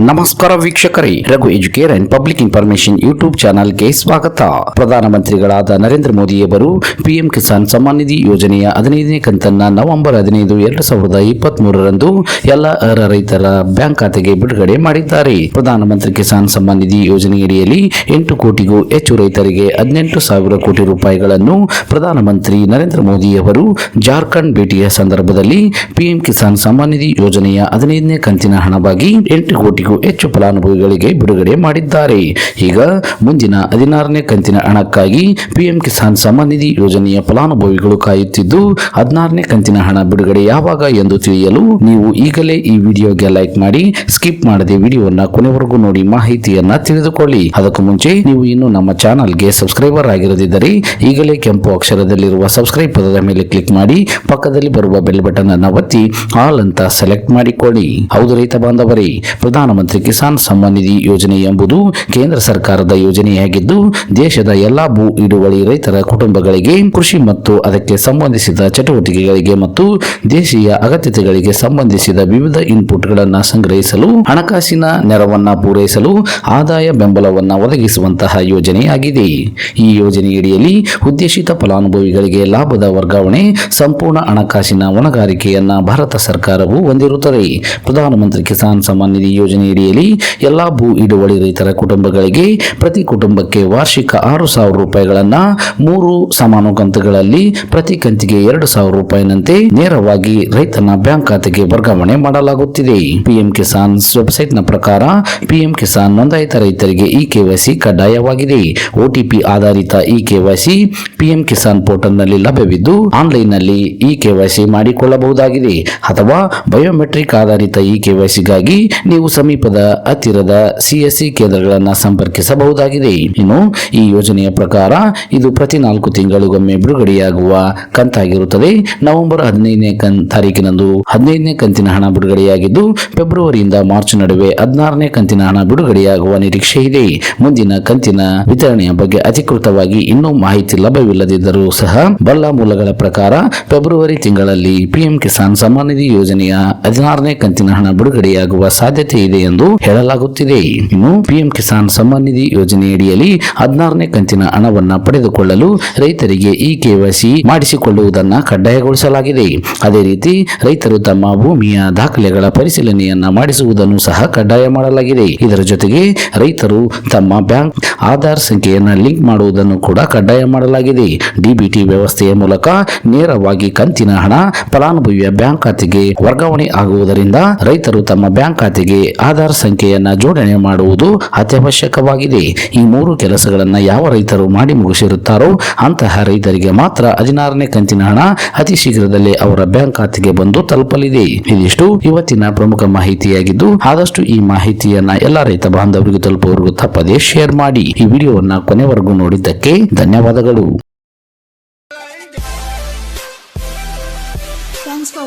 ನಮಸ್ಕಾರ ವೀಕ್ಷಕರೇ, Raghu Educare and public information YouTube ಚಾನೆಲ್ಗೆ ಸ್ವಾಗತ. ಪ್ರಧಾನಮಂತ್ರಿಗಳಾದ ನರೇಂದ್ರ ಮೋದಿಯವರು ಪಿಎಂ ಕಿಸಾನ್ ಸಮ್ಮಾನ್ ನಿಧಿ ಯೋಜನೆಯ ಹದಿನೈದನೇ ಕಂತನ್ನ ನವೆಂಬರ್ ಹದಿನೈದು ಎರಡು ಸಾವಿರದ ಇಪ್ಪತ್ತ್ ಮೂರರಂದು ಎಲ್ಲ ಅರ್ಹ ರೈತರ ಬ್ಯಾಂಕ್ ಖಾತೆಗೆ ಬಿಡುಗಡೆ ಮಾಡಿದ್ದಾರೆ. ಪ್ರಧಾನಮಂತ್ರಿ ಕಿಸಾನ್ ಸಮ್ಮಾನ್ ನಿಧಿ ಯೋಜನೆಯಡಿಯಲ್ಲಿ ಎಂಟು ಕೋಟಿಗೂ ಹೆಚ್ಚು ರೈತರಿಗೆ ಹದಿನೆಂಟು ಸಾವಿರ ಕೋಟಿ ರೂಪಾಯಿಗಳನ್ನು ಪ್ರಧಾನಮಂತ್ರಿ ನರೇಂದ್ರ ಮೋದಿಯವರು ಜಾರ್ಖಂಡ್ ಭೇಟಿಯ ಸಂದರ್ಭದಲ್ಲಿ ಪಿಎಂ ಕಿಸಾನ್ ಸಮ್ಮಾನ್ ನಿಧಿ ಯೋಜನೆಯ ಹದಿನೈದನೇ ಕಂತಿನ ಹಣವಾಗಿ ಎಂಟು ಕೋಟಿಗೂ ಹೆಚ್ಚು ಫಲಾನುಭವಿಗಳಿಗೆ ಬಿಡುಗಡೆ ಮಾಡಿದ್ದಾರೆ. ಈಗ ಮುಂದಿನ ಹದಿನಾರನೇ ಕಂತಿನ ಹಣಕ್ಕಾಗಿ ಪಿಎಂ ಕಿಸಾನ್ ಸಮ್ಮಾನ್ ನಿಧಿ ಯೋಜನೆಯ ಫಲಾನುಭವಿಗಳು ಕಾಯುತ್ತಿದ್ದು, ಹದಿನಾರನೇ ಕಂತಿನ ಹಣ ಬಿಡುಗಡೆ ಯಾವಾಗ ಎಂದು ತಿಳಿಯಲು ನೀವು ಈಗಲೇ ಈ ವಿಡಿಯೋಗೆ ಲೈಕ್ ಮಾಡಿ, ಸ್ಕಿಪ್ ಮಾಡದೆ ವಿಡಿಯೋನ ಕೊನೆವರೆಗೂ ನೋಡಿ ಮಾಹಿತಿಯನ್ನ ತಿಳಿದುಕೊಳ್ಳಿ. ಅದಕ್ಕೂ ಮುಂಚೆ ನೀವು ಇನ್ನು ನಮ್ಮ ಚಾನಲ್ಗೆ ಸಬ್ಸ್ಕ್ರೈಬರ್ ಆಗಿರದಿದ್ದರೆ ಈಗಲೇ ಕೆಂಪು ಅಕ್ಷರದಲ್ಲಿರುವ ಸಬ್ಸ್ಕ್ರೈಬ್ ಪದದ ಮೇಲೆ ಕ್ಲಿಕ್ ಮಾಡಿ, ಪಕ್ಕದಲ್ಲಿ ಬರುವ ಬೆಲ್ ಬಟನ್ ಅನ್ನು ಒತ್ತಿ, ಆಲ್ ಅಂತ ಸೆಲೆಕ್ಟ್ ಮಾಡಿಕೊಳ್ಳಿ. ಹೌದು ರೈತ ಬಾಂಧವರೇ ಪ್ರಧಾನಮಂತ್ರಿ ಕಿಸಾನ್ ಸಮ್ಮಾನ್ ನಿಧಿ ಯೋಜನೆ ಎಂಬುದು ಕೇಂದ್ರ ಸರ್ಕಾರದ ಯೋಜನೆಯಾಗಿದ್ದು, ದೇಶದ ಎಲ್ಲಾ ಭೂ ಹಿಡುವಳಿ ರೈತರ ಕುಟುಂಬಗಳಿಗೆ ಕೃಷಿ ಮತ್ತು ಅದಕ್ಕೆ ಸಂಬಂಧಿಸಿದ ಚಟುವಟಿಕೆಗಳಿಗೆ ಮತ್ತು ದೇಶೀಯ ಅಗತ್ಯತೆಗಳಿಗೆ ಸಂಬಂಧಿಸಿದ ವಿವಿಧ ಇನ್ಪುಟ್ಗಳನ್ನು ಸಂಗ್ರಹಿಸಲು, ಹಣಕಾಸಿನ ನೆರವನ್ನ ಪೂರೈಸಲು, ಆದಾಯ ಬೆಂಬಲವನ್ನು ಒದಗಿಸುವಂತಹ ಯೋಜನೆಯಾಗಿದೆ. ಈ ಯೋಜನೆಯಡಿಯಲ್ಲಿ ಉದ್ದೇಶಿತ ಫಲಾನುಭವಿಗಳಿಗೆ ಲಾಭದ ವರ್ಗಾವಣೆ, ಸಂಪೂರ್ಣ ಹಣಕಾಸಿನ ಹೊಣೆಗಾರಿಕೆಯನ್ನ ಭಾರತ ಸರ್ಕಾರವು ಹೊಂದಿರುತ್ತದೆ. ಪ್ರಧಾನಮಂತ್ರಿ ಕಿಸಾನ್ ಸಮ್ಮಾನ್ ನಿಧಿ ಯೋಜನೆಯಡಿಯಲ್ಲಿ ಎಲ್ಲಾ ಭೂ ಹಿಡುವಳಿ ರೈತರ ಕುಟುಂಬಗಳಿಗೆ ಪ್ರತಿ ಕುಟುಂಬಕ್ಕೆ ವಾರ್ಷಿಕ ಆರು ಸಾವಿರ ರೂಪಾಯಿಗಳನ್ನ ಮೂರು ಸಮಾನ ಕಂತುಗಳಲ್ಲಿ ಪ್ರತಿ ಕಂತಿಗೆ ಎರಡು ಸಾವಿರ ರೂಪಾಯಿನಂತೆ ನೇರವಾಗಿ ರೈತನ ಬ್ಯಾಂಕ್ ಖಾತೆಗೆ ವರ್ಗಾವಣೆ ಮಾಡಲಾಗುತ್ತಿದೆ. ಪಿಎಂ ಕಿಸಾನ್ ವೆಬ್ಸೈಟ್ನ ಪ್ರಕಾರ ಪಿಎಂ ಕಿಸಾನ್ ನೋಂದಾಯಿತ ರೈತರಿಗೆ ಈ ಕೆವೈಸಿ ಕಡ್ಡಾಯವಾಗಿದೆ. ಒಟಿಪಿ ಆಧಾರಿತ ಈ ಕೆವೈಸಿ ಪಿಎಂ ಕಿಸಾನ್ ಪೋರ್ಟಲ್ನಲ್ಲಿ ಲಭ್ಯವಿದ್ದು ಆನ್ಲೈನ್ನಲ್ಲಿ ಈ ಕೆವೈಸಿ ಮಾಡಿಕೊಳ್ಳಬಹುದಾಗಿದೆ. ಅಥವಾ ಬಯೋಮೆಟ್ರಿಕ್ ಆಧಾರಿತ ಈ ಕೆವೈಸಿಗಾಗಿ ನೀವು ಸಮೀಪದ ಹತ್ತಿರದ ಸಿಎಸ್ಸಿ ಕೇಂದ್ರಗಳನ್ನು ಸಂಪರ್ಕಿಸಬಹುದಾಗಿದೆ. ಇನ್ನು ಈ ಯೋಜನೆಯ ಪ್ರಕಾರ ಇದು ಪ್ರತಿ ನಾಲ್ಕು ತಿಂಗಳಿಗೊಮ್ಮೆ ಬಿಡುಗಡೆಯಾಗುವ ಕಂತಾಗಿರುತ್ತದೆ. ನವೆಂಬರ್ ಹದಿನೈದನೇ ತಾರೀಕಿನಂದು ಹದಿನೈದನೇ ಕಂತಿನ ಹಣ ಬಿಡುಗಡೆಯಾಗಿದ್ದು, ಫೆಬ್ರವರಿಯಿಂದ ಮಾರ್ಚ್ ನಡುವೆ ಹದಿನಾರನೇ ಕಂತಿನ ಹಣ ಬಿಡುಗಡೆಯಾಗುವ ನಿರೀಕ್ಷೆ ಇದೆ. ಮುಂದಿನ ಕಂತಿನ ವಿತರಣೆಯ ಬಗ್ಗೆ ಅಧಿಕೃತವಾಗಿ ಇನ್ನೂ ಮಾಹಿತಿ ಲಭ್ಯವಿಲ್ಲದಿದ್ದರೂ ಸಹ, ಬಲ್ಲ ಮೂಲಗಳ ಪ್ರಕಾರ ಫೆಬ್ರವರಿ ತಿಂಗಳಲ್ಲಿ ಪಿಎಂ ಕಿಸಾನ್ ಸಮ್ಮಾನ್ ನಿಧಿ ಯೋಜನೆಯ ಹದಿನಾರನೇ ಕಂತಿನ ಹಣ ಬಿಡುಗಡೆಯಾಗುವ ಸಾಧ್ಯತೆ ಇದೆ. ಎಂದು ಹೇಳಲಾಗುತ್ತಿದೆ. ಇನ್ನು ಪಿಎಂ ಕಿಸಾನ್ ಸಮ್ಮಾನ್ ನಿಧಿ ಯೋಜನೆಯಡಿಯಲ್ಲಿ ಹದಿನಾರನೇ ಕಂತಿನ ಹಣವನ್ನು ಪಡೆದುಕೊಳ್ಳಲು ರೈತರಿಗೆ ಈ ಕೆವೈಸಿ ಮಾಡಿಸಿಕೊಳ್ಳುವುದನ್ನು ಕಡ್ಡಾಯಗೊಳಿಸಲಾಗಿದೆ. ಅದೇ ರೀತಿ ರೈತರು ತಮ್ಮ ಭೂಮಿಯ ದಾಖಲೆಗಳ ಪರಿಶೀಲನೆಯನ್ನ ಮಾಡಿಸುವುದನ್ನು ಸಹ ಕಡ್ಡಾಯ ಮಾಡಲಾಗಿದೆ. ಇದರ ಜೊತೆಗೆ ರೈತರು ತಮ್ಮ ಬ್ಯಾಂಕ್ ಆಧಾರ್ ಸಂಖ್ಯೆಯನ್ನು ಲಿಂಕ್ ಮಾಡುವುದನ್ನು ಕೂಡ ಕಡ್ಡಾಯ ಮಾಡಲಾಗಿದೆ. ಡಿಬಿಟಿ ವ್ಯವಸ್ಥೆಯ ಮೂಲಕ ನೇರವಾಗಿ ಕಂತಿನ ಹಣ ಫಲಾನುಭವಿಯ ಬ್ಯಾಂಕ್ ಖಾತೆಗೆ ವರ್ಗಾವಣೆ ಆಗುವುದರಿಂದ ರೈತರು ತಮ್ಮ ಬ್ಯಾಂಕ್ ಖಾತೆಗೆ ಆಧಾರ್ ಸಂಖ್ಯೆಯನ್ನ ಜೋಡಣೆ ಮಾಡುವುದು ಅತ್ಯವಶ್ಯಕವಾಗಿದೆ. ಈ ಮೂರು ಕೆಲಸಗಳನ್ನು ಯಾವ ರೈತರು ಮಾಡಿ ಮುಗಿಸಿರುತ್ತಾರೋ ಅಂತಹ ರೈತರಿಗೆ ಮಾತ್ರ ಹದಿನಾರನೇ ಕಂತಿನ ಹಣ ಅತಿ ಶೀಘ್ರದಲ್ಲೇ ಅವರ ಬ್ಯಾಂಕ್ ಖಾತೆಗೆ ಬಂದು ತಲುಪಲಿದೆ. ಇದಿಷ್ಟು ಇವತ್ತಿನ ಪ್ರಮುಖ ಮಾಹಿತಿಯಾಗಿದ್ದು, ಆದಷ್ಟು ಈ ಮಾಹಿತಿಯನ್ನ ಎಲ್ಲ ರೈತ ಬಾಂಧವರಿಗೂ ತಲುಪುವವರೆಗೂ ತಪ್ಪದೇ ಶೇರ್ ಮಾಡಿ. ಈ ವಿಡಿಯೋವನ್ನ ಕೊನೆವರೆಗೂ ನೋಡಿದ್ದಕ್ಕೆ ಧನ್ಯವಾದಗಳು.